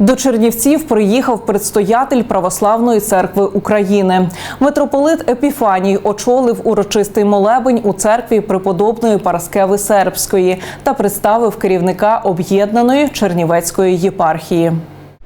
До Чернівців приїхав предстоятель Православної церкви України. Митрополит Епіфаній очолив урочистий молебень у церкві преподобної Параскеви Сербської та представив керівника об'єднаної Чернівецької єпархії.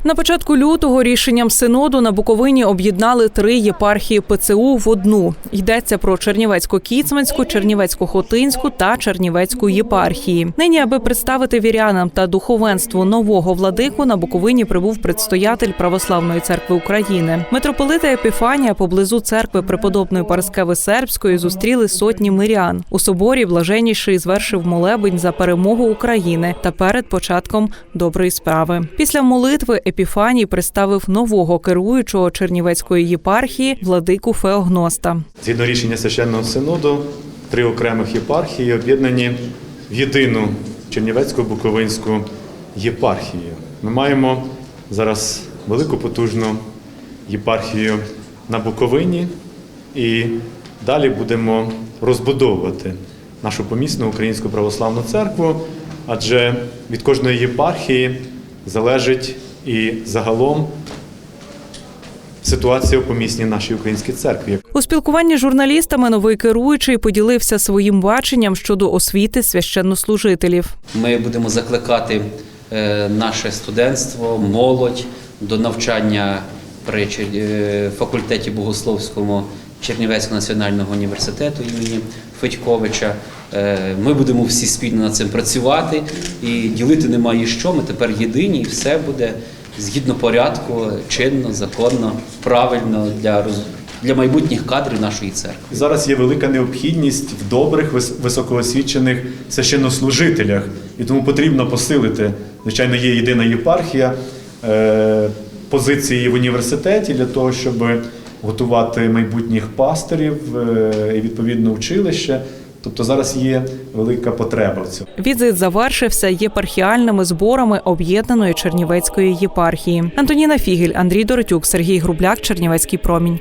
На початку лютого рішенням синоду на Буковині об'єднали три єпархії ПЦУ в одну. Йдеться про Чернівецько-Кіцманську, Чернівецько-Хотинську та Чернівецьку єпархії. Нині, аби представити вірянам та духовенству нового владику, на Буковині прибув предстоятель Православної церкви України. Митрополита Епіфанія поблизу церкви преподобної Параскеви Сербської зустріли сотні мирян. У соборі блаженніший звершив молебень за перемогу України та перед початком доброї справи. Після молитви Епіфаній представив нового керуючого Чернівецької єпархії владику Феогноста. Згідно рішення священного синоду, три окремих єпархії об'єднані в єдину Чернівецьку Буковинську єпархію. Ми маємо зараз велику потужну єпархію на Буковині і далі будемо розбудовувати нашу помісну українську православну церкву, адже від кожної єпархії залежить і загалом ситуація у помісній нашій українській церкві. У спілкуванні з журналістами новий керуючий поділився своїм баченням щодо освіти священнослужителів. Ми будемо закликати е, наше студентство, молодь до навчання при е, факультеті богословському Чернівецького національного університету імені Федьковича. Е, Ми будемо всі спільно над цим працювати і ділити немає що. Ми тепер єдині, і все буде згідно порядку, чинно, законно, правильно для роз- для майбутніх кадрів нашої церкви. Зараз є велика необхідність в добрих, вис- високоосвічених священнослужителях, і тому потрібно посилити. Звичайно, є єдина єпархія е, позиції в університеті для того, щоб готувати майбутніх пасторів е, і відповідно училище. Тобто зараз є велика потреба в цьому. Візит завершився єпархіальними зборами об'єднаної Чернівецької єпархії. Антоніна Фігель, Андрій Доротюк, Сергій Грубляк, Чернівецький промінь.